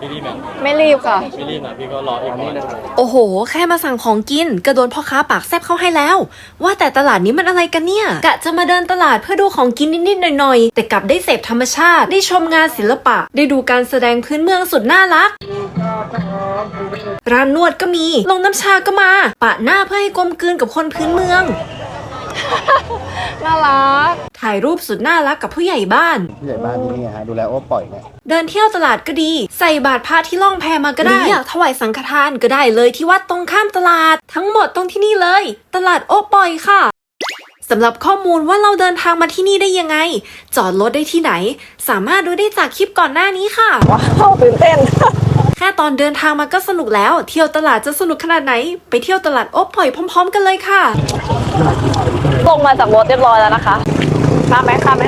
พี่รีบไหมไม่รีบค่ะ ไม่รีบนะพี่ก็รออีกหน่อยโอ้โห แค่มาสั่งของกินก็โดนพ่อค้าปากแซบเข้าให้แล้ว ว่าแต่ตลาดนี้มันอะไรกันเนี่ย กะจะมาเดินตลาดเพื่อดูของกินนิดๆหน่อยๆ แต่กลับได้เสพธรรมชาติ ได้ชมงานศิลปะ ได้ดูการแสดงพื้นเมืองสุดน่ารัก ร้านนวดก็มี ลงน้ำชาก็มา ปะหน้าเพื่อให้กลมกลืนกับคนพื้นเมือง น่ารัก ถ่ายรูปสุดน่ารักกับผู้ใหญ่บ้าน ผู้ใหญ่บ้านที่นี่ไงฮะดูแลโอ้ปล่อยเนี่ย เดินเที่ยวตลาดก็ดี ใส่บาตรพระที่ล่องแพมาก็ได้ หรืออยากถวายสังฆทานก็ได้เลยที่วัดตรงข้ามตลาด ทั้งหมดตรงที่นี่เลย ตลาดโอปอยค่ะ สำหรับข้อมูลว่าเราเดินทางมาที่นี่ได้ยังไง จอดรถได้ที่ไหน สามารถดูได้จากคลิปก่อนหน้านี้ค่ะ ว้าวตื่นเต้น แค่ตอนเดินทางมาก็สนุกแล้ว เที่ยวตลาดจะสนุกขนาดไหน ไปเที่ยวตลาดโอปอยพร้อม ๆ กันเลยค่ะ ลงมาจากรถเรียบร้อยแล้วนะคะข้ามไหมข้ามไหม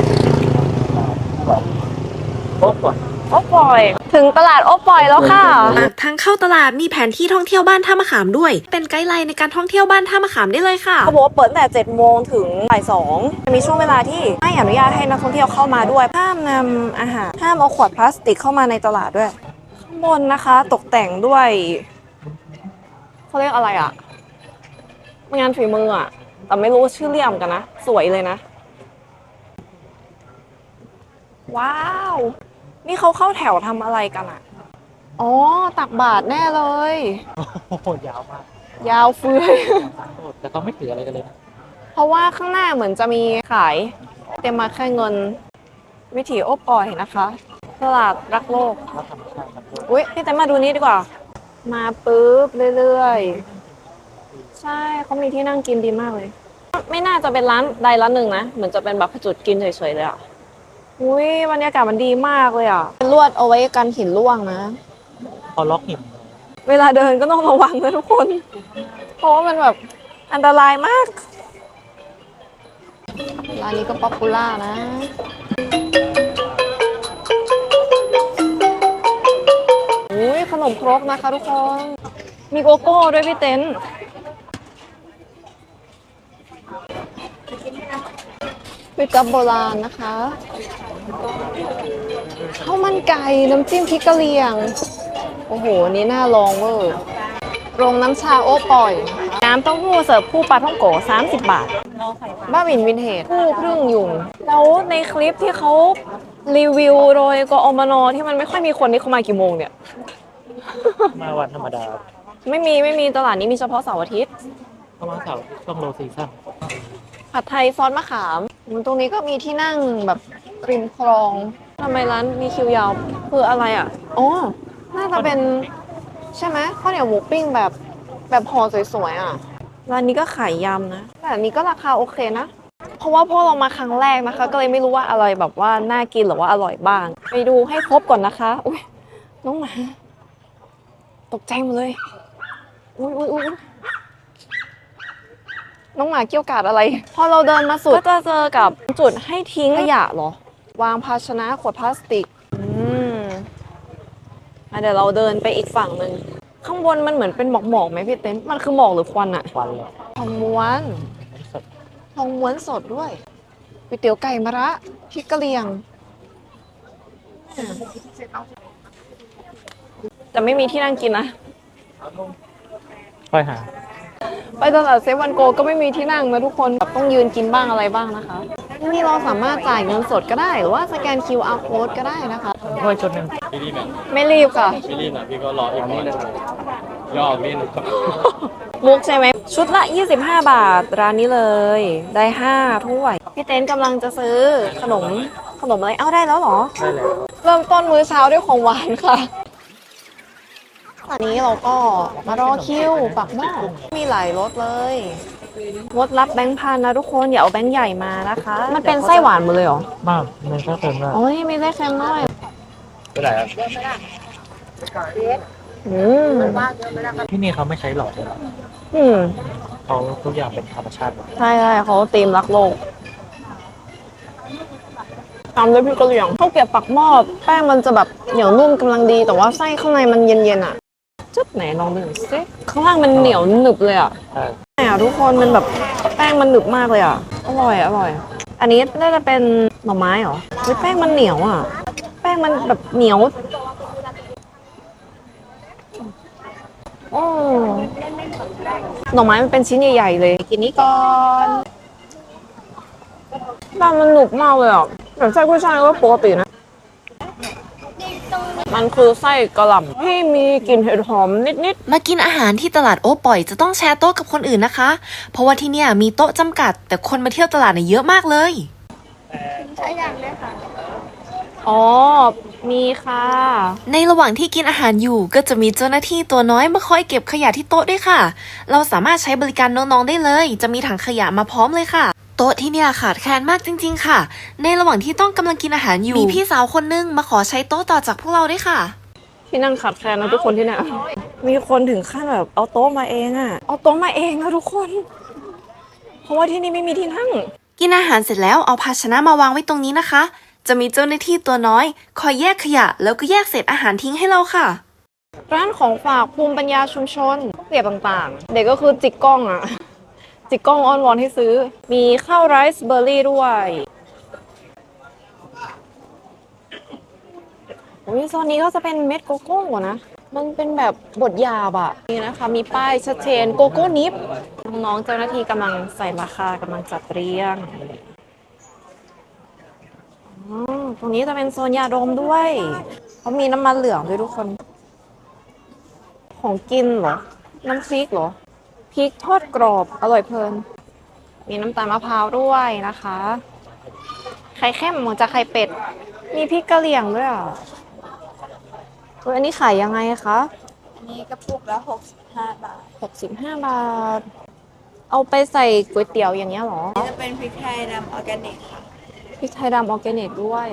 โอ้ปล่อยโอ้ปล่อย ถึงตลาดโอ้ปล่อยแล้วค่ะ ปากทางเข้าตลาดมีแผนที่ท่องเที่ยวบ้านท่ามะขามด้วย เป็นไกด์ไลน์ในการท่องเที่ยวบ้านท่ามะขามได้เลยค่ะ เขาบอกว่าเปิดตั้งแต่7โมงถึงบ่ายสองมีช่วงเวลาที่ไม่อนุญาตให้นักท่องเที่ยวเข้ามาด้วย ห้ามนำอาหาร ห้ามเอาขวดพลาสติกเข้ามาในตลาดด้วย ข้างบนนะคะตกแต่งด้วยเขาเรียกอะไรอะงานฝีมืออะแต่ไม่รู้ชื่อเรียมกันนะ สวยเลยนะ ว้าว นี่เขาเข้าแถวทำอะไรกันอะอ๋อ ตักบาทแน่เลย โอ้โหยาวมากยาวเฟือย แต่เขาไม่ถืออะไรกันเลยนะเพราะว่าข้างหน้าเหมือนจะมีขาย เต็มมาแค่เงิน วิถีโอปอยนะคะ ตลาดรักโลก เขาธรรมชาติครับอุ้ยพี่แต่มาดูนี้ดีกว่า มาปุ๊บเรื่อยๆ ใช่เขามีที่นั่งกินดีมากเลย ไม่น่าจะเป็นร้านใดร้านหนึ่งนะ เหมือนจะเป็นแบบจุดกินเฉยๆเลยอะ อุ้ยบรรยากาศมันดีมากเลยอะเป็นลวดเอาไว้กันหินร่วงนะเขาล็อกหินเวลาเดินก็ต้องระวังนะทุกคน เพราะว่ามันแบบอันตรายมาก ร้านนี้ก็ป๊อปปูล่านะ อุ้ยขนมครกนะคะทุกคน มีโกโก้ด้วยพี่เต้นก๋วยจั๊บโบราณนะคะ ข้าวมันไก่น้ำจิ้มพริกกะเหรี่ยง โอ้โหอันนี้น่าลองเวอร์โรงน้ำชาโอ้ปล่อย น้ำเต้าหู้เสิร์ฟคู่ปลาท่องโก30 บาท บ้าบินวินเทจคู่ครึ่งยุงแล้วในคลิปที่เขารีวิวโดยกอมนที่มันไม่ค่อยมีคนนี่เขามากี่โมงเนี่ย มาวันธรรมดาไม่มีไม่มีตลาดนี้มีเฉพาะเสาร์อาทิตย์เขามาเสาร์ช่วงโลซีซั่นผัดไทยซอสมะขาม ตรงนี้ก็มีที่นั่งแบบ ริมคลองทำไมร้านมีคิวยาวคืออะไรอะอ๋อน่าจะเป็นใช่ไหมข้าวเหนียวหมูปิ้งแบบแบบห่อสวยๆอะร้านนี้ก็ขายยำนะ แต่อันนี้ก็ราคาโอเคนะ เพราะว่าพวกเรามาครั้งแรกนะคะ ก็เลยไม่รู้ว่าอะไรแบบว่าน่ากินหรือว่าอร่อยบ้าง ไปดูให้ครบก่อนนะคะ อุ้ยน้องหมาตกใจหมดเลย อุ้ยอุ้ยอุ้ยน้องหมาเกี่ยวกาดอะไร พอเราเดินมาสุด ก็จะเจอกับจุดให้ทิ้งขยะเหรอ วางภาชนะขวดพลาสติก อืมอะเดี๋ยวเราเดินไปอีกฝั่งหนึ่ง ข้างบนมันเหมือนเป็นหมอกหมอกๆไหมพี่เต้นมันคือหมอกหรือควันอะควันเลยทองม้วนไม่สดทองม้วนสดด้วยก๋วยเตี๋ยวไก่มะระพริกกะเหรี่ยงอะแต่ไม่มีที่นั่งกินนะ ค่อยหา ไปตลาดเซเวันโกก็ไม่มีที่นั่งนะทุกคนแบบต้องยืนกินบ้างอะไรบ้างนะคะที่ นี่เราสามารถจ่ายเงินสดก็ได้ หรือว่าสแกน QR code ก็ได้นะคะ ถ้วยชุดหนึ่งพี่รีบไหมไม่รีบค่ะไม่รีบนะพี่ก็รออีกหน่อยยออกนี่นะมุกใช่ไหม ชุดละ 25 บาทร้านนี้เลย ได้ 5 ถ้วย พี่เต้นกำลังจะซื้อขนมขนมอะไร เอ้าได้แล้วเหรอ ได้เลยเริ่มต้นมื้อเช้าด้วยของหวานค่ะ ตอนนี้เราก็มารอคิวปักหม้อมีหลายรสเลย งดรับแบงค์พันนะทุกคนอย่าเอาแบงค์ใหญ่มานะคะ มันเป็นไส้หวานหมดเลยเหรอมากมันก็เติมได้อ๋อนี่มีไส้เค็มด้วยไปไหนครับอืมที่นี่เขาไม่ใช้หลอดเลยหรออืมเขาทุกอย่างเป็นธรรมชาติหมดใช่ใช่เขาตีมรักโลกตามด้วยพริกกะเหรี่ยงข้าวเกรี๊ยวปักหม้อแป้งมันจะแบบเหนียวนุ่มกำลังดีแต่ว่าไส้ข้างในมันเย็นๆอะจุด ไหนลองดูหน่อสิข้างล่างมันเหนียวหนึบเลยอะแหมทุกคนมันแบบแป้งมันหนึบมากเลยอะ อร่อยอร่อย อันนี้น่าจะเป็นหน่อไม้เหรอเฮ้ยแป้งมันเหนียวอะ แป้งมันแบบเหนียวโอ้หน่อไม้มันเป็นชิ้นใหญ่ๆเลย กินนี้ก่อนแป้งมันหนุบมากเลยอะแต่ไส้กุ้ยช่ายก็ปกตินะ มันคือไส้กระหล่ำที่มีกลิ่นเห็ดหอมนิดมากินอาหารที่ตลาดโอปอยจะต้องแชร์โต๊ะกับคนอื่นนะคะ เพราะว่าที่เนี่ยมีโต๊ะจำกัด แต่คนมาเที่ยวตลาดเนี่ยเยอะมากเลย ๆ อ๋อ มีค่ะ ในระหว่างที่กินอาหารอยู่ก็จะมีเจ้าหน้าที่ตัวน้อยมาคอยเก็บขยะที่โต๊ะด้วยค่ะ เราสามารถใช้บริการน้องๆได้เลย จะมีถังขยะมาพร้อมเลยค่ะ โต๊ะที่เนี่ยขาดแคลนมากจริง ๆ ค่ะ ในระหว่างที่ต้องกำลังกินอาหารอยู่ มีพี่สาวคนนึงมาขอใช้โต๊ะต่อจากพวกเราด้วยค่ะ ที่นั่งขาดแคลนนะทุกคนที่เนี่ยมีคนถึงขั้นแบบเอาโต๊ะมาเองอะเอาโต๊ะมาเองนะทุกคน เพราะว่าที่นี่ไม่มีที่นั่ง กินอาหารเสร็จแล้วเอาภาชนะมาวางไว้ตรงนี้นะคะ จะมีเจ้าหน้าที่ตัวน้อย คอยแยกขยะ แล้วก็แยกเศษอาหารทิ้งให้เราค่ะร้านของฝากภูมิปัญญาชุมชนเปรียบต่างๆ เด็กก็คือจิกกล้องอะ จิกกล้องอ้อนวอนให้ซื้อ มีข้าวไรซ์เบอร์รี่ด้วยโอ้ยโซนนี้ก็จะเป็นเม็ดโกโก้นะ มันเป็นแบบบดยาบอะนี่นะคะ มีป้ายชัดเจนโกโก้นิฟน้องๆเจ้าหน้าที่กำลังใส่ราคากำลังจัดเรียงอตรงนี้จะเป็นโซนยาดมด้วยเขามีน้ำมันเหลืองด้วยทุกคน ของกินเหรอ น้ำพริกเหรอ พริกทอดกรอบอร่อยเพลิน มีน้ำตาลมะพร้าวด้วยนะคะ ไข่แค่หมูจากไข่เป็ด มีพริกกะเหรี่ยงด้วยอะเฮ้ยอันนี้ขายยังไงคะอันนี้กระปุกละ65 บาท 65 บาท เอาไปใส่ก๋วยเตี๋ยวอย่างเงี้ยเหรอ นี่จะเป็นพริกไทยดำออร์แกนิกค่ะ พริกไทยดำออร์แกนิกด้วย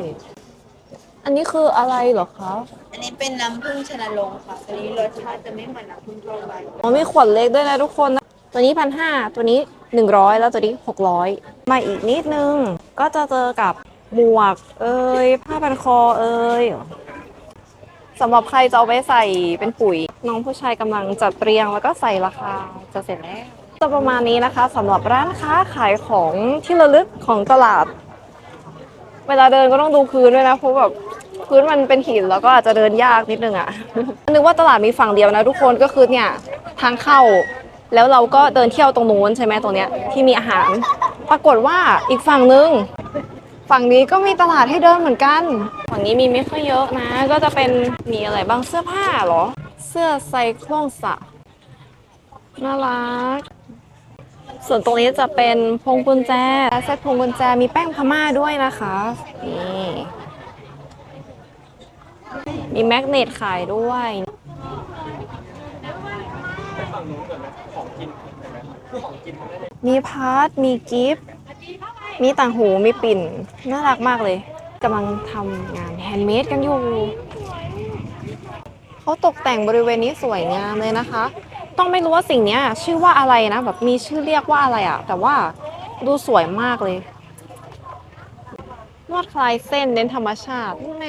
อันนี้คืออะไรเหรอคะอันนี้เป็นน้ำผึ้งชนลงค์ค่ะอันนี้รสชาติจะไม่เหมือนน้ำผึ้งทั่วไปอ๋อมีขวดเล็กด้วยนะทุกคนนะตัวนี้พันห้าตัวนี้หนึ่งร้อยแล้วตัวนี้หกร้อยมาอีกนิดนึง ก็จะเจอกับหมวก เอ้ยผ้าพันคอเอ้ยสำหรับใครจะเอาไปใส่เป็นปุ๋ย น้องผู้ชายกำลังจัดเรียงแล้วก็ใส่ราคาจะเสร็จแล้วจะประมาณนี้นะคะสำหรับร้านค้าขายของที่ระลึกของตลาด เวลาเดินก็ต้องดูพื้นด้วยนะเพราะแบบพื้นมันเป็นหินแล้วก็อาจจะเดินยากนิดนึงอะนึกว่าตลาดมีฝั่งเดียวนะทุกคนก็คือเนี่ยทางเข้า แล้วเราก็เดินเที่ยวตรงนู้นใช่ไหมตรงเนี้ยที่มีอาหาร ปรากฏว่าอีกฝั่งนึง ฝั่งนี้ก็มีตลาดให้เดินเหมือนกัน ฝั่งนี้มีไม่ค่อยเยอะนะ ก็จะเป็นมีอะไรบ้างเสื้อผ้าเหรอ เสื้อไซคลงสะน่ารัก ส่วนตรงนี้จะเป็นพวงกุญแจและเซตพวงกุญแจมีแป้งพม่าด้วยนะคะนี่มีแมกเนตขายด้วยมีพาร์ทมีกิฟต์มีต่างหูมีปิ่น น่ารักมากเลยกำลังทำงานแฮนด์เมดกันอยู่เขาตกแต่งบริเวณนี้สวยงามเลยนะคะ ต้องไม่รู้ว่าสิ่งเนี้ย ชื่อว่าอะไรนะแบบมีชื่อเรียกว่าอะไรอะแต่ว่าดูสวยมากเลยนวดคลายเส้นเน้นธรรมชาตินี่ไง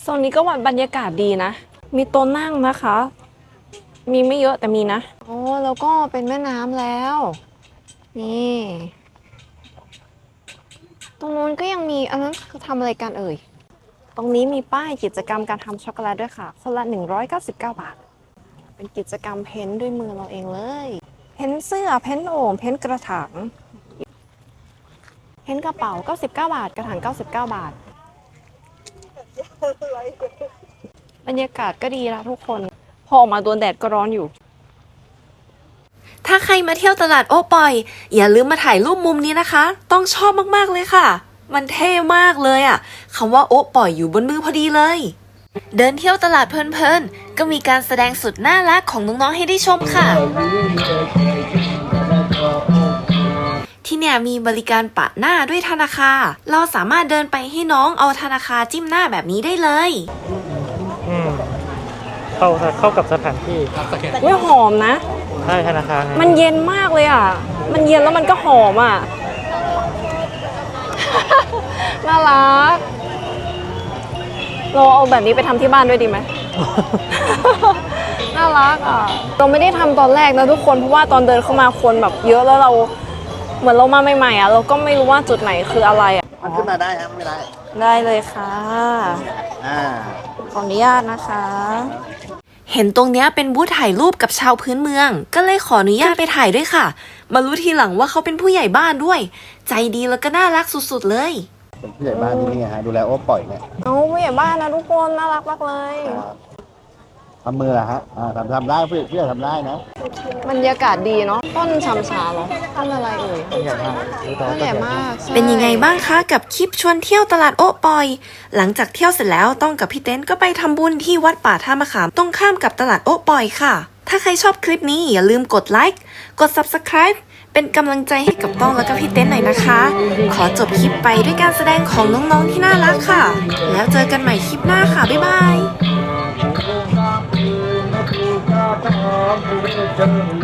โซนนี้ก็หวนบรรยากาศดีนะ มีโต๊ะนั่งนะคะ มีไม่เยอะแต่มีนะโอ้แล้วก็เป็นแม่น้ำแล้ว นี่ ตรงนู้นก็ยังมีอันนั้นคือทำอะไรกันเอ่ย ตรงนี้มีป้ายกิจกรรมการทำช็อกโกแลตด้วยค่ะ คนละ 199 บาท เป็นกิจกรรมเพ้นด้วยมือเราเองเลย เพ้นเสื้อ เพ้นโอ่งเพ้นกระถางเพ้นกระเป๋า 99 บาท กระถาง 99 บาท บรรยากาศก็ดีนะทุกคน พอออกมาโดนแดดก็ร้อนอยู่ ถ้าใครมาเที่ยวตลาดโอปอย อย่าลืมมาถ่ายรูปมุมนี้นะคะ ต้องชอบมาก ๆ เลยค่ะ มันเท่มากเลยอะ่ะคำว่าโอปอยอยู่บนมือพอดีเลย เดินเที่ยวตลาดเพลินๆ ก็มีการแสดงสุดน่ารักของน้องๆให้ได้ชมค่ะ ที่เนี่ยมีบริการปะหน้าด้วยธนาคารเราสามารถเดินไปให้น้องเอาธนาคารจิ้มหน้าแบบนี้ได้เลย อืมเข้าเข้ากับสถานที่เว้ยหอมนะ ใช่ธนาคารไงมันเย็นมากเลยอะ มันเย็นแล้วมันก็หอมอะ น่ารัก เราเอาแบบนี้ไปทำที่บ้านด้วยดีไหม น่ารักอะ เราไม่ได้ทำตอนแรกนะทุกคนเพราะว่าตอนเดินเข้ามาคนแบบเยอะแล้วเราเหมือนเรามาใหม่ๆอะ เราก็ไม่รู้ว่าจุดไหนคืออะไรอะ มันขึ้นมาได้ครับไม่ได้ ได้เลยค่ะ อ่า ขออนุญาตนะคะ เห็นตรงเนี้ยเป็นบูธถ่ายรูปกับชาวพื้นเมือง ก็เลยขออนุญาตไปถ่ายด้วยค่ะ มารู้ทีหลังว่าเขาเป็นผู้ใหญ่บ้านด้วย ใจดีแล้วก็น่ารักสุดๆเลย เป็นผู้ใหญ่บ้านที่นี่ฮะดูแลโอ้ปล่อยเนี่ย เอาผู้ใหญ่บ้านนะทุกคนน่ารักมากเลย ครับ ทำมือเหรอฮะอ่าทำทำได้ผู้ผู้ใหญ่ทำได้นะบรรยากาศดีเนาะต้นชำชาเหรอต้นอะไรเอ่ยผู้ใหญ่มากต้นใหญ่มากใช่เป็นยังไงบ้างคะกับคลิปชวนเที่ยวตลาดโอ๊ะปอย หลังจากเที่ยวเสร็จแล้วต้องกับพี่เต้นก็ไปทำบุญที่วัดป่าท่ามะขามตรงข้ามกับตลาดโอ๊ะปอยค่ะ ถ้าใครชอบคลิปนี้อย่าลืมกดไลค์กด subscribe เป็นกำลังใจให้กับต้องแล้วก็พี่เต้นหน่อยนะคะ ขอจบคลิปไปด้วยการแสดงของน้องๆที่น่ารักค่ะ แล้วเจอกันใหม่คลิปหน้าค่ะ บ๊ายบาย Aku 的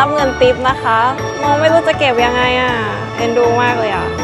รับเงินติปนะคะน้องไม่รู้จะเก็บยังไงอะ เอ็นดูมากเลยอะ